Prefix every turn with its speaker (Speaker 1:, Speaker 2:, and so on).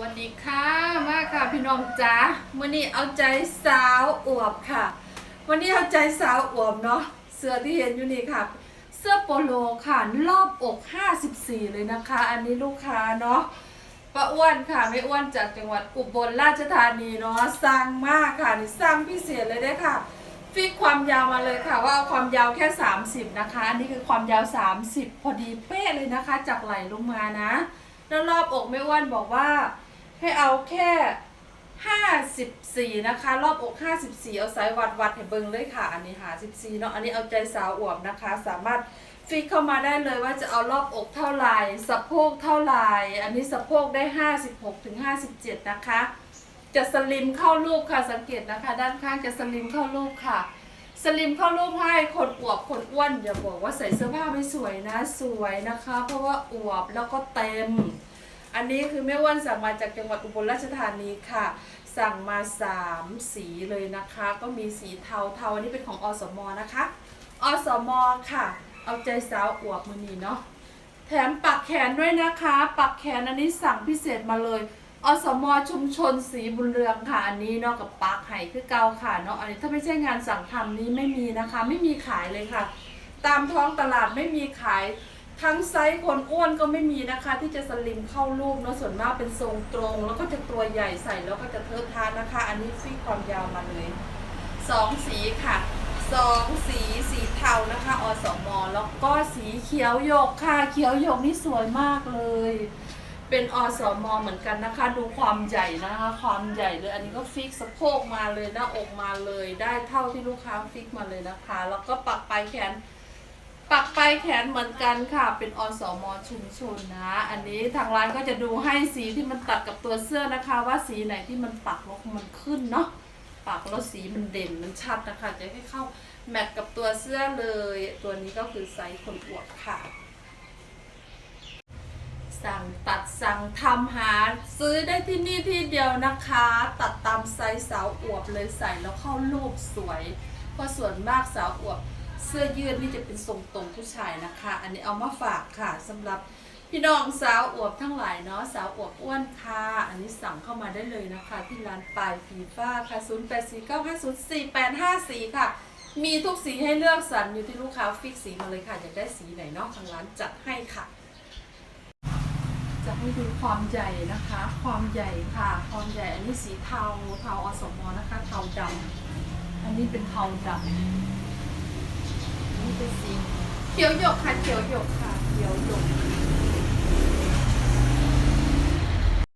Speaker 1: วัสดีค่ะ มาค่ะพี่น้องจ๋าวันนี้เอาใจสาวอวบค่ะ วันนี้เอาใจสาวอวบเนาะ เสื้อที่เห็นอยู่นี่ค่ะ เสื้อโปโลค่ะ รอบอก 54 เลยนะคะ อันนี้ลูกค้าเนาะป้าอ้วนค่ะไม่อ้วนจากจังหวัดอุบลราชธานีเนาะ สั่งมากค่ะ นี่สั่งพิเศษเลยได้ค่ะ ฟิกความยาวมาเลยค่ะ ว่าเอาความยาวแค่ 30 นะคะ อันนี้คือความยาว 30 พอดีเป๊ะเลยนะคะ จากไหล่ลงมานะแล้วรอบอกไม่อ้วนบอกว่า ให้เอาแค่54นะคะ รอบอก54เอาสายวัดวัดให้เบิ่งเลยค่ะ อันนี้หา14เนาะอันนี้เอาใจสาวอวบนะคะ สามารถฟิกเข้ามาได้เลยว่าจะเอารอบอกเท่าไหร่สะโพกเท่าไหร่อันนี้สะโพกได้56ถึง57นะคะ จะสลิมเข้ารูปค่ะสังเกตนะคะ ด้านข้างจะสลิมเข้ารูปค่ะ สลิมเข้ารูปให้คนอวบคนอ้วนอย่าบอกว่าใส่เสื้อผ้าไม่สวยนะสวยนะคะ เพราะว่าอวบแล้วก็เต็ม อันนี้คือแม่อ้วนสั่งมาจากจังหวัดอุบลราชธานีค่ะ สั่งมาสามสีเลยนะคะ ก็มีสีเทาเทาอันนี้เป็นของอสมนะคะอสมค่ะ เอาใจสาวอวบมือนีเนาะแถมปักแขนด้วยนะคะ ปักแขนอันนี้สั่งพิเศษมาเลยอสมชุมชนสีบุญเรืองค่ะอันนี้เนาะกับปักไห่คือเกาค่ะเนาะอันนี้ถ้าไม่ใช่งานสั่งทำนี้ไม่มีนะคะ ไม่มีขายเลยค่ะ ตามท้องตลาดไม่มีขาย ทั้งไซส์คนอ้วนก็ไม่มีนะคะ ที่จะสลิมเข้ารูปเนาะส่วนมากเป็นทรงตรง แล้วก็จะตัวใหญ่ใส่แล้วก็จะเทิดทานนะคะ อันนี้ฟีความยาวมาเลยสองสีค่ะสองสีสีเทานะคะอสมอแล้วก็สีเขียวหยกค่ะเขียวหยกนี่สวยมากเลย เป็นอสมอเหมือนกันนะคะ ดูความใหญ่นะคะ ความใหญ่เลยอันนี้ก็ฟิกสะโพกมาเลยหน้าอกมาเลย ได้เท่าที่ลูกค้าฟิกมาเลยนะคะ แล้วก็ปักปลายแขน ปักปลายแขนเหมือนกันค่ะ เป็นอสมชุมชนนะ อันนี้ทางร้านก็จะดูให้สีที่มันตัดกับตัวเสื้อนะคะ ว่าสีไหนที่มันปักแล้วมันขึ้นเนาะปักแล้วสีมันเด่นมันชัดนะคะ จะให้เข้าแมทกับตัวเสื้อเลย ตัวนี้ก็คือไซส์คนอวบค่ะ สั่งตัดสั่งทำหาซื้อได้ที่นี่ที่เดียวนะคะ ตัดตามไซส์สาวอวบเลยใส่แล้วเข้ารูปสวย เพราะส่วนมากสาวอวบ เสื้อยืดนี่จะเป็นทรงตรงผู้ชายนะคะ อันนี้เอามาฝากค่ะสำหรับพี่น้องสาวอวบทั้งหลายเนาะสาวอวบอ้วนค่ะ อันนี้สั่งเข้ามาได้เลยนะคะ ที่ร้านปลายฟีฟ้าค่ะ 0 8 4 9 5 0 4 8 5 4 ค่ะ มีทุกสีให้เลือกสรรอยู่ที่ลูกค้าฟิกสีมาเลยค่ะอยากได้สีไหนเนาะทางร้านจัดให้ค่ะ จะให้ดูความใหญ่นะคะ ความใหญ่ค่ะ ความใหญ่อันนี้สีเทาเทาอสมอนะคะ เทาดำอันนี้เป็นเทาดำ นี่เป็นสีเขียวหยกค่ะ เขียวหยกค่ะ เขียวหยก